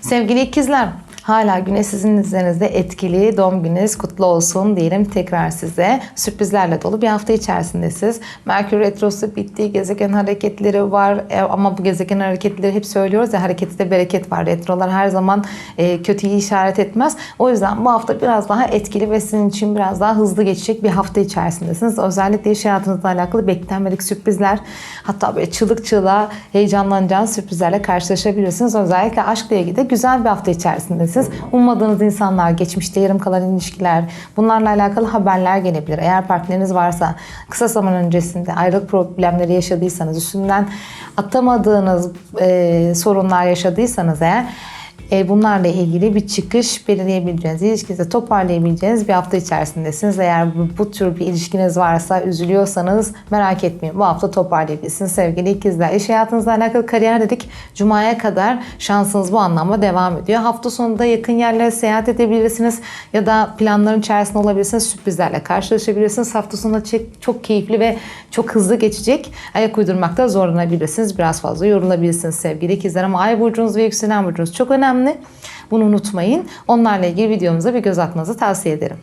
Sevgili ikizler, hala güneş sizin üzerinizde etkili. Doğum gününüz kutlu olsun diyelim tekrar size. Sürprizlerle dolu bir hafta içerisindesiniz. Merkür Retrosu bitti, gezegen hareketleri var E, ama bu gezegen hareketleri hep söylüyoruz ya harekette bereket var. Retrolar her zaman e, kötüyü işaret etmez. O yüzden bu hafta biraz daha etkili ve sizin için biraz daha hızlı geçecek bir hafta içerisindesiniz. Özellikle iş hayatınızla alakalı beklenmedik sürprizler hatta böyle çığlık çığlığa heyecanlanacağınız sürprizlerle karşılaşabilirsiniz. Özellikle aşkla ilgili de güzel bir hafta içerisindesiniz. Ummadığınız insanlar, geçmişte yarım kalan ilişkiler, bunlarla alakalı haberler gelebilir. Eğer partneriniz varsa kısa zaman öncesinde ayrılık problemleri yaşadıysanız, üstünden atamadığınız e, sorunlar yaşadıysanız eğer bunlarla ilgili bir çıkış belirleyebileceğiniz, ilişkinizi toparlayabileceğiniz bir hafta içerisindesiniz. Eğer bu, bu tür bir ilişkiniz varsa, üzülüyorsanız merak etmeyin. Bu hafta toparlayabilirsiniz sevgili ikizler. İş hayatınızla alakalı kariyer dedik. Cuma'ya kadar şansınız bu anlamda devam ediyor. Hafta sonunda yakın yerlere seyahat edebilirsiniz ya da planların içerisinde olabilirsiniz. Sürprizlerle karşılaşabilirsiniz. Hafta sonu çok, keyifli ve çok hızlı geçecek. Ayak uydurmakta zorlanabilirsiniz. Biraz fazla yorulabilirsiniz sevgili ikizler ama ay burcunuz ve yükselen burcunuz çok önemli. Bunu unutmayın. Onlarla ilgili videomuza bir göz atmanızı tavsiye ederim.